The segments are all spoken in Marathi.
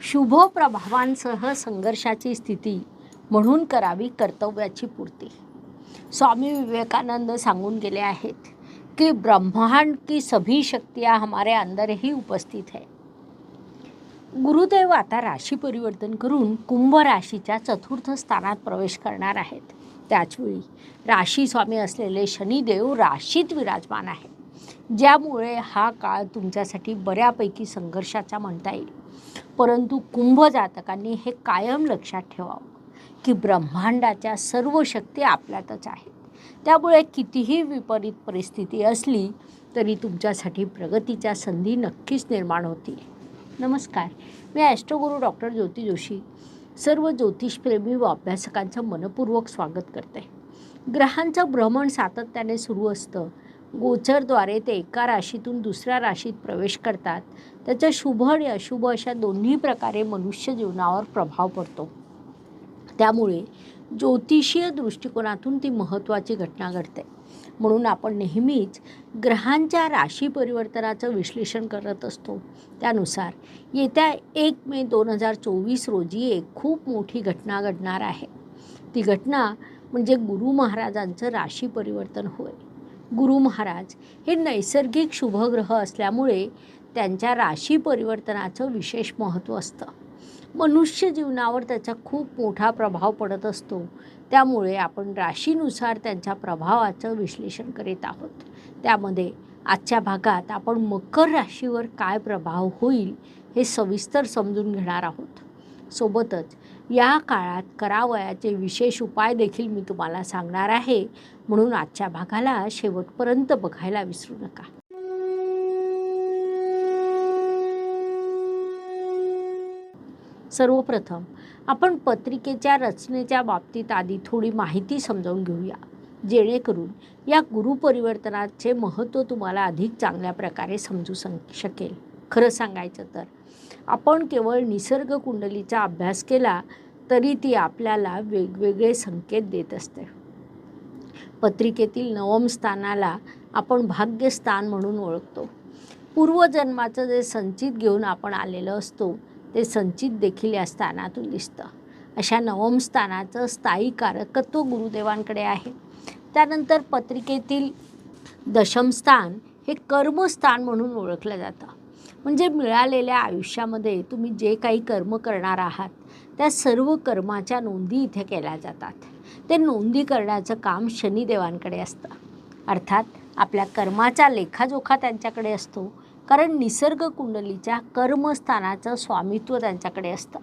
शुभ प्रभावांसह संघर्षाची स्थिती म्हणून करावी कर्तव्याची पूर्ती. स्वामी विवेकानंद सांगून गेले आहेत कि ब्रह्मांड की सभी शक्तियाँ हमारे अंदर ही उपस्थित है. गुरुदेव आता राशी परिवर्तन करून कुंभ राशीच्या चतुर्थ स्थानात प्रवेश करणार आहेत. त्याचवेळी राशी स्वामी असलेले शनिदेव राशीत विराजमान आहेत. ज्यामुळे हा काळ तुमच्यासाठी बऱ्यापैकी संघर्षाचा म्हणता येईल. परंतु कुंभ जातकांनी हे कायम लक्षात ठेवावं की ब्रह्मांडाच्या सर्व शक्ती आपल्यातच आहेत. त्यामुळे कितीही विपरीत परिस्थिती असली तरी तुमच्यासाठी प्रगतीच्या संधी नक्कीच निर्माण होतील. नमस्कार. मी ॲस्ट्रोगुरू डॉक्टर ज्योती जोशी सर्व ज्योतिषप्रेमी व अभ्यासकांचं मनपूर्वक स्वागत करते. ग्रहांचं भ्रमण सातत्याने सुरू असतं गोचरद्वारे ते एका राशीतून दुसऱ्या राशीत प्रवेश करतात. त्याचा शुभ आणि अशुभ अशा दोन्ही प्रकारे मनुष्य जीवनावर प्रभाव पडतो. त्यामुळे ज्योतिषीय दृष्टिकोनातून ती महत्त्वाची घटना घडते. म्हणून आपण नेहमीच ग्रहांच्या राशी परिवर्तनाचं विश्लेषण करत असतो. त्यानुसार येत्या एक मे दोन हजार चोवीस रोजी एक खूप मोठी घटना घडणार आहे. ती घटना म्हणजे गुरु महाराजांचं राशी परिवर्तन होय. गुरु महाराज हे नैसर्गिक शुभग्रह असल्यामुळे त्यांच्या राशी परिवर्तनाचं विशेष महत्त्व असतं. मनुष्य जीवनावर त्याचा खूप मोठा प्रभाव पडत असतो. त्यामुळे आपण राशीनुसार त्यांच्या प्रभावाचं विश्लेषण करीत आहोत. त्यामध्ये आजच्या भागात आपण मकर राशीवर काय प्रभाव होईल हे सविस्तर समजून घेणार आहोत. सोबतच या काळात करावयाचे विशेष उपाय देखील मी तुम्हाला सांगणार आहे. म्हणून आजच्या भागाला शेवटपर्यंत बघायला विसरू नका. सर्वप्रथम आपण पत्रिकेच्या रचनेच्या बाबतीत आधी थोडी माहिती समजावून घेऊया. जेणेकरून या गुरुपरिवर्तनाचे महत्त्व तुम्हाला अधिक चांगल्या प्रकारे समजू शकेल. खरं सांगायचं तर. आपण केवळ निसर्ग कुंडलीचा अभ्यास केला तरी ती आपल्याला वेगवेगळे संकेत देत असते. पत्रिकेतील नवम स्थानाला आपण भाग्यस्थान म्हणून ओळखतो. पूर्वजन्माचं जे संचित घेऊन आपण आलेलं असतो ते संचित देखील या स्थानातून दिसतं. अशा नवम स्थानाचं स्थायी कारकत्व गुरुदेवांकडे आहे. त्यानंतर पत्रिकेतील दशमस्थान हे कर्मस्थान म्हणून ओळखलं जातं. म्हणजे मिळालेल्या आयुष्यामध्ये तुम्ही जे काही कर्म करणार आहात त्या सर्व कर्माच्या नोंदी इथे केल्या जातात. ते नोंदी करण्याचं काम शनिदेवांकडे असतं. अर्थात आपल्या कर्माचा लेखाजोखा त्यांच्याकडे असतो कारण निसर्ग कुंडलीच्या कर्मस्थानाचं स्वामित्व त्यांच्याकडे असतं.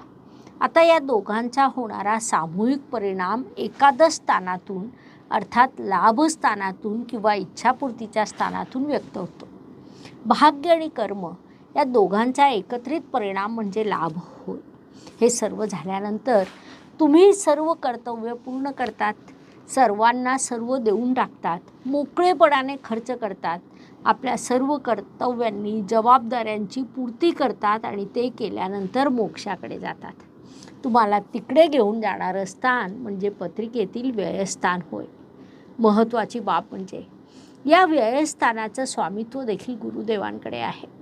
आता या दोघांचा होणारा सामूहिक परिणाम एकादश स्थानातून अर्थात लाभस्थानातून किंवा इच्छापूर्तीच्या स्थानातून व्यक्त होतो. भाग्य आणि कर्म या दोघांचा एकत्रित परिणाम म्हणजे लाभ होय. हे सर्व झाल्यानंतर तुम्ही सर्व कर्तव्य पूर्ण करतात. सर्वांना सर्व देऊन टाकतात. मोकळेपणाने खर्च करतात. आपल्या सर्व कर्तव्यांनी जबाबदाऱ्यांची पूर्ती करतात आणि ते केल्यानंतर मोक्षाकडे जातात. तुम्हाला तिकडे घेऊन जाणारं स्थान म्हणजे पत्रिकेतील व्ययस्थान होय. महत्त्वाची बाब म्हणजे या व्ययस्थानाचं स्वामित्व देखील गुरुदेवांकडे आहे.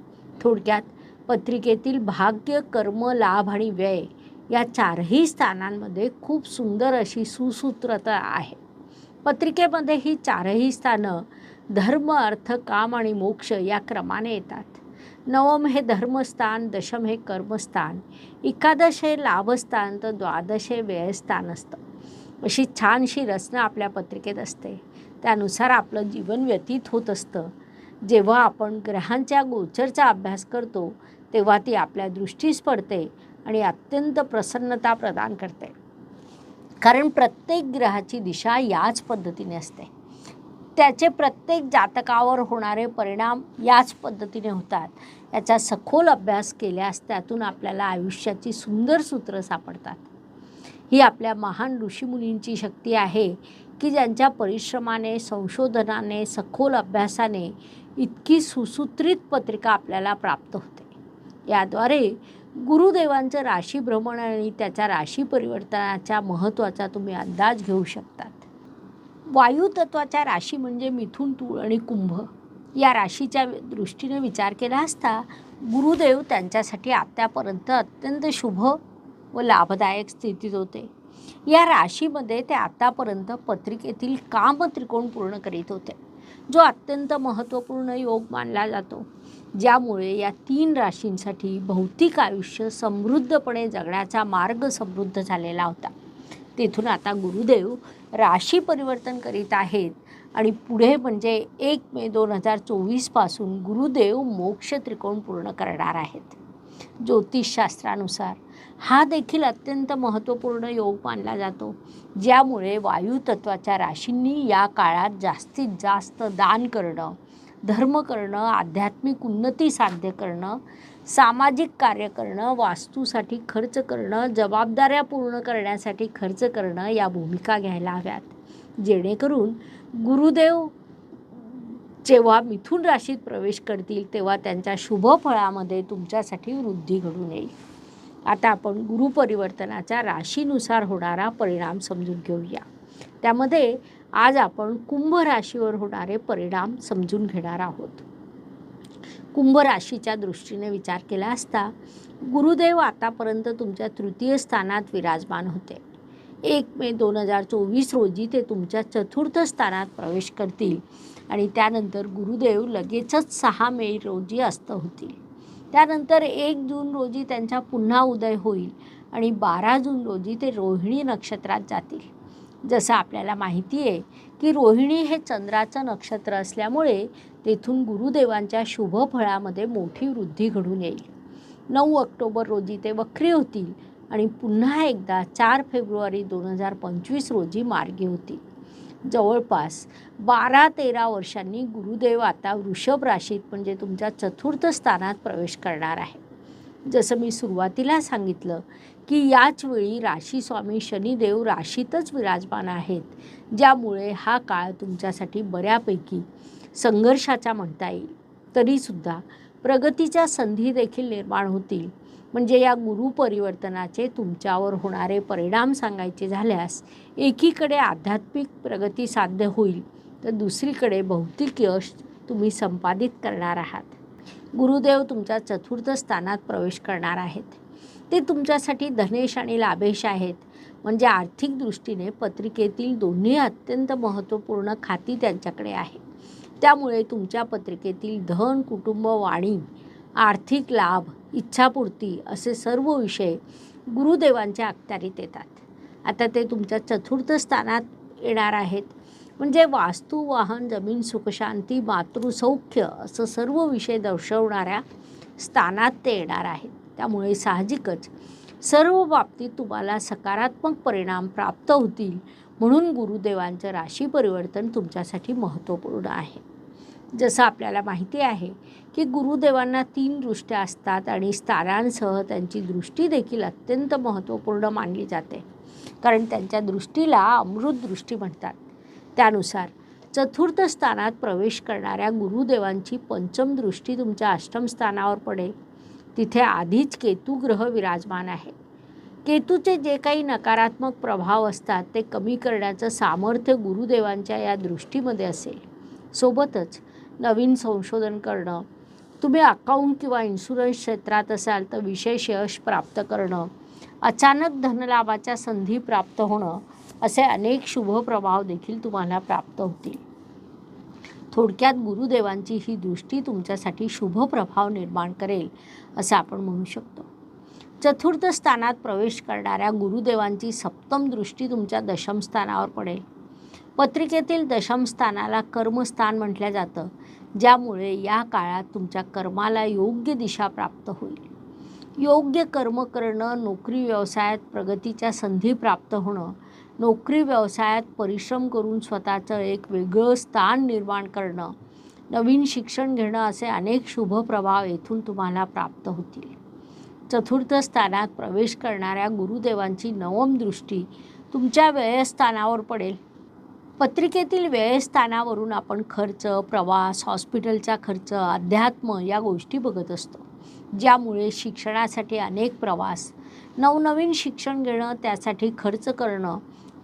थोडक्यात पत्रिकेतील भाग्य कर्म लाभ आणि व्यय या चारही स्थानांमध्ये खूप सुंदर अशी सुसूत्रता आहे. पत्रिकेमध्ये ही चारही स्थानं धर्म अर्थ काम आणि मोक्ष या क्रमाने येतात. नवम हे धर्मस्थान दशम हे कर्मस्थान एकादश हे लाभस्थान तर द्वादश हे व्ययस्थान असतं. अशी छानशी रचना आपल्या पत्रिकेत असते. त्यानुसार आपलं जीवन व्यतीत होत असतं. जेव्हा आपण ग्रहांच्या गोचरचा अभ्यास करतो तेव्हा ती आपल्या दृष्टीस पडते आणि अत्यंत प्रसन्नता प्रदान करते. कारण प्रत्येक ग्रहाची दिशा याच पद्धतीने असते. त्याचे प्रत्येक जातकावर होणारे परिणाम याच पद्धतीने होतात. याचा सखोल अभ्यास केल्यास त्यातून आपल्याला आयुष्याची सुंदर सूत्रं सापडतात. ही आपल्या महान ऋषीमुनींची शक्ती आहे की ज्यांच्या परिश्रमाने संशोधनाने सखोल अभ्यासाने इतकी सुसूत्रित पत्रिका आपल्याला प्राप्त होते. याद्वारे गुरुदेवांचं राशी भ्रमण आणि त्याच्या राशी परिवर्तनाच्या महत्त्वाचा तुम्ही अंदाज घेऊ शकतात. वायुतत्वाच्या राशी म्हणजे मिथुन तूळ आणि कुंभ. या राशीच्या दृष्टीने विचार केला असता गुरुदेव त्यांच्यासाठी आत्तापर्यंत अत्यंत शुभ व लाभदायक स्थितीत होते. या राशीमध्ये ते आत्तापर्यंत पत्रिकेतील काम त्रिकोण पूर्ण करीत होते. जो अत्यंत महत्त्वपूर्ण योग मानला जातो. ज्यामुळे या तीन राशींसाठी भौतिक आयुष्य समृद्धपणे जगण्याचा मार्ग समृद्ध झालेला होता. तेथून आता गुरुदेव राशी परिवर्तन करीत आहेत आणि पुढे म्हणजे एक मे दोन हजार चोवीसपासून गुरुदेव मोक्ष त्रिकोण पूर्ण करणार आहेत. ज्योतिषशास्त्रानुसार हा देखील अत्यंत महत्त्वपूर्ण योग मानला जातो ज्यामुळे वायुतत्वाच्या राशींनी या काळात जास्तीत जास्त दान करणं धर्म करणं आध्यात्मिक उन्नती साध्य करणं सामाजिक कार्य करणं वास्तूसाठी खर्च करणं जबाबदाऱ्या पूर्ण करण्यासाठी खर्च करणं या भूमिका घ्यायला हव्यात. जेणेकरून गुरुदेव जेव्हा मिथुन राशीत प्रवेश करतील तेव्हा त्यांच्या शुभ फळामध्ये तुमच्यासाठी वृद्धी घडून येईल. आता आपण गुरुपरिवर्तनाच्या राशीनुसार होणारा परिणाम समजून घेऊया. त्यामध्ये आज आपण कुंभ राशीवर होणारे परिणाम समजून घेणार आहोत. कुंभ राशीच्या दृष्टीने विचार केला असता गुरुदेव आतापर्यंत तुमच्या तृतीय स्थानात विराजमान होते. एक मे दोन हजार चोवीस रोजी ते तुमच्या चतुर्थ स्थानात प्रवेश करतील आणि त्यानंतर गुरुदेव लगेचच सहा मे रोजी अस्त होतील. त्यानंतर एक जून रोजी त्यांचा पुन्हा उदय होईल आणि बारा जून रोजी ते रोहिणी नक्षत्रात जातील. जसं आपल्याला माहिती आहे की रोहिणी हे चंद्राचं नक्षत्र असल्यामुळे तेथून गुरुदेवांच्या शुभ फळामध्ये मोठी वृद्धी घडून येईल. नऊ ऑक्टोबर रोजी ते वक्री होतील आणि पुन्हा एकदा चार फेब्रुवारी दोन हजार पंचवीस रोजी मार्गी होतील. जवळपास बारा तेरा वर्षांनी गुरुदेव आता वृषभ राशीत म्हणजे तुमच्या चतुर्थ स्थानात प्रवेश करणार आहे. जसं मी सुरुवातीला सांगितलं की याच वेळी राशीस्वामी शनिदेव राशीतच विराजमान आहेत ज्यामुळे हा काळ तुमच्यासाठी बऱ्यापैकी संघर्षाचा म्हणता येईल. तरीसुद्धा प्रगतीच्या संधी देखील निर्माण होतील. म्हणजे या गुरु परिवर्तनाचे तुमच्यावर होणारे परिणाम सांगायचे झाल्यास एकीकडे आध्यात्मिक प्रगती साध्य होईल तर दुसरीकडे भौतिक यश तुम्ही संपादित करणार आहात. गुरुदेव तुमच्या चतुर्थ स्थानात प्रवेश करणार आहेत. ते तुमच्यासाठी धनेश आणि लाभेश आहेत. म्हणजे आर्थिक दृष्टीने पत्रिकेतील दोन्ही अत्यंत महत्त्वपूर्ण खाती त्यांच्याकडे आहे. त्यामुळे तुमच्या पत्रिकेतील धन कुटुंब वाणी आर्थिक लाभ इच्छापूर्ती असे सर्व विषय गुरुदेवांच्या अखत्यारीत येतात. आता ते तुमच्या चतुर्थ स्थानात येणार आहेत. म्हणजे वास्तू वाहन जमीन सुखशांती मातृसौख्य असं सर्व विषय दर्शवणाऱ्या स्थानात ते येणार आहेत. त्यामुळे साहजिकच सर्व बाबतीत तुम्हाला सकारात्मक परिणाम प्राप्त होतील म्हणून गुरुदेवांचं राशी परिवर्तन तुमच्यासाठी महत्त्वपूर्ण आहे. जसं आपल्याला माहिती आहे की गुरुदेवांना तीन दृष्ट्या असतात आणि तारांसह त्यांची दृष्टी देखील अत्यंत महत्त्वपूर्ण मानली जाते. कारण त्यांच्या दृष्टीला अमृत दृष्टी म्हणतात. त्यानुसार चतुर्थ स्थानात प्रवेश करणाऱ्या गुरुदेवांची पंचम दृष्टी तुमच्या अष्टम स्थानावर पडेल. तिथे आधीच केतू ग्रह विराजमान आहे. केतूचे जे काही नकारात्मक प्रभाव असतात ते कमी करण्याचं सामर्थ्य गुरुदेवांच्या या दृष्टीमध्ये असेल. सोबतच नवीन संशोधन करणं तुम्ही अकाउंट किंवा इन्शुरन्स क्षेत्रात असाल तर विशेष यश प्राप्त करणं अचानक धनलाभाच्या संधी प्राप्त होणं असे अनेक शुभ प्रभाव देखील तुम्हाला प्राप्त होतील. थोडक्यात गुरुदेवांची ही दृष्टी तुमच्यासाठी शुभ प्रभाव निर्माण करेल असं आपण म्हणू शकतो. चतुर्थ स्थानात प्रवेश करणाऱ्या गुरुदेवांची सप्तम दृष्टी तुमच्या दशम स्थानावर पडेल. पत्रिकेतील दशम स्थानाला कर्मस्थान म्हटलं जातं. ज्यामुळे या काळात तुमच्या कर्माला योग्य दिशा प्राप्त होईल. योग्य कर्म करणं नोकरी व्यवसायात प्रगतीच्या संधी प्राप्त होणं नोकरी व्यवसायात परिश्रम करून स्वतःचं एक वेगळं स्थान निर्माण करणं नवीन शिक्षण घेणं असे अनेक शुभ प्रभाव येथून तुम्हाला प्राप्त होतील. चतुर्थ स्थानात प्रवेश करणाऱ्या गुरुदेवांची नवम दृष्टी तुमच्या व्ययस्थानावर पडेल. पत्रिकेतील वेळस्थानावरून आपण खर्च प्रवास हॉस्पिटलचा खर्च अध्यात्म या गोष्टी बघत असतो. ज्यामुळे शिक्षणासाठी अनेक प्रवास नवनवीन शिक्षण घेणं त्यासाठी खर्च करणं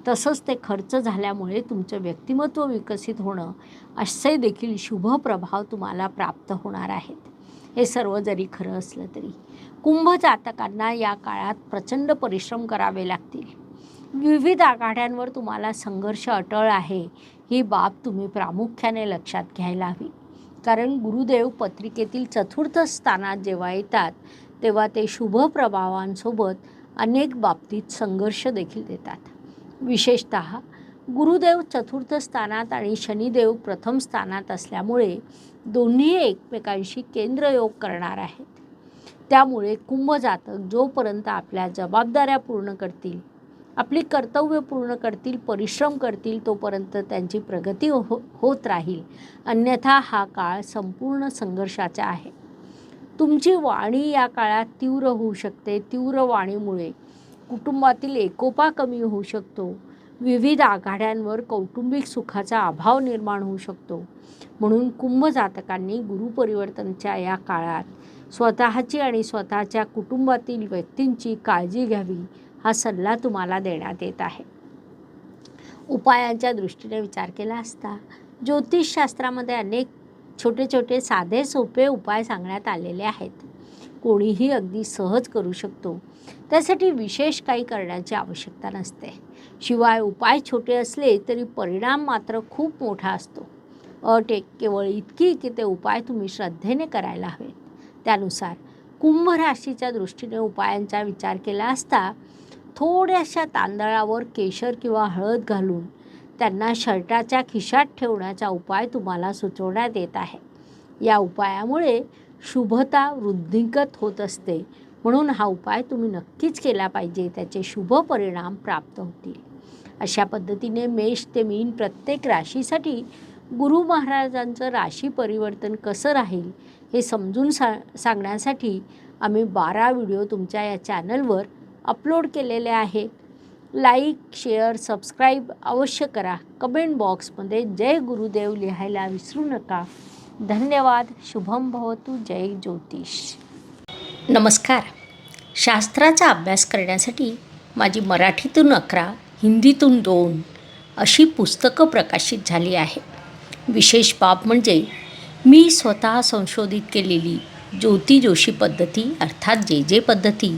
तसंच ते खर्च झाल्यामुळे तुमचं व्यक्तिमत्व विकसित होणं असे देखील शुभ प्रभाव तुम्हाला प्राप्त होणार आहेत. हे सर्व जरी खरं असलं तरी कुंभ जातकांना या काळात प्रचंड परिश्रम करावे लागतील. विविध आघाड्यांवर तुम्हाला संघर्ष अटळ आहे. ही बाब तुम्ही प्रामुख्याने लक्षात घ्यायला हवी. कारण गुरुदेव पत्रिकेतील चतुर्थ स्थानात जेव्हा येतात तेव्हा ते शुभ प्रभावांसोबत अनेक बाबतीत संघर्ष देखील देतात. विशेषत गुरुदेव चतुर्थ स्थानात आणि शनिदेव प्रथम स्थानात असल्यामुळे दोन्ही एकमेकांशी केंद्रयोग करणार आहेत. त्यामुळे कुंभजातक जोपर्यंत आपल्या जबाबदाऱ्या पूर्ण करतील आपली कर्तव्य पूर्ण करतील परिश्रम करतील तोपर्यंत त्यांची प्रगती हो होत राहील. अन्यथा हा काळ संपूर्ण संघर्षाचा आहे. तुमची वाणी या काळात तीव्र होऊ शकते. तीव्र वाणीमुळे कुटुंबातील एकोपा कमी होऊ शकतो. विविध आघाड्यांवर कौटुंबिक सुखाचा अभाव निर्माण होऊ शकतो. म्हणून कुंभ जातकांनी गुरुपरिवर्तनच्या या काळात स्वतःची आणि स्वतःच्या कुटुंबातील व्यक्तींची काळजी घ्यावी. हा सल्ला तुम्हाला देण्यात येत आहे. उपायांच्या दृष्टीने विचार केला असता ज्योतिषशास्त्रामध्ये अनेक छोटे छोटे साधे सोपे उपाय सांगण्यात आलेले आहेत. कोणीही अगदी सहज करू शकतो. त्यासाठी विशेष काही करण्याची आवश्यकता नसते. शिवाय उपाय छोटे असले तरी परिणाम मात्र खूप मोठा असतो. अट एक केवळ इतकी की ते उपाय तुम्ही श्रद्धेने करायला हवेत. त्यानुसार कुंभ राशीच्या दृष्टीने उपायांचा विचार केला असता थोड्याशा तांदळावर केशर किंवा हळद घालून त्यांना शर्टाच्या खिशात ठेवण्याचा उपाय तुम्हाला सुचवण्यात येत आहे. या उपायामुळे शुभता वृद्धिंगत होत असते. म्हणून हा उपाय तुम्ही नक्कीच केला पाहिजे. त्याचे शुभ परिणाम प्राप्त होतील. अशा पद्धतीने मेष ते मीन प्रत्येक राशीसाठी गुरु महाराजांचं राशी परिवर्तन कसं राहील हे समजून सा सांगण्यासाठी आम्ही बारा व्हिडिओ तुमच्या या चॅनलवर अपलोड केलेले आहे. लाईक शेअर सबस्क्राईब अवश्य करा. कमेंट बॉक्समध्ये जय गुरुदेव लिहायला विसरू नका. धन्यवाद. शुभम भवतु. जय ज्योतिष. नमस्कार. शास्त्राचा अभ्यास करण्यासाठी माझी मराठीतून अकरा हिंदीतून दोन अशी पुस्तकं प्रकाशित झाली आहे. विशेष बाब म्हणजे मी स्वतः संशोधित केलेली ज्योती जोशी पद्धती अर्थात जे जे पद्धती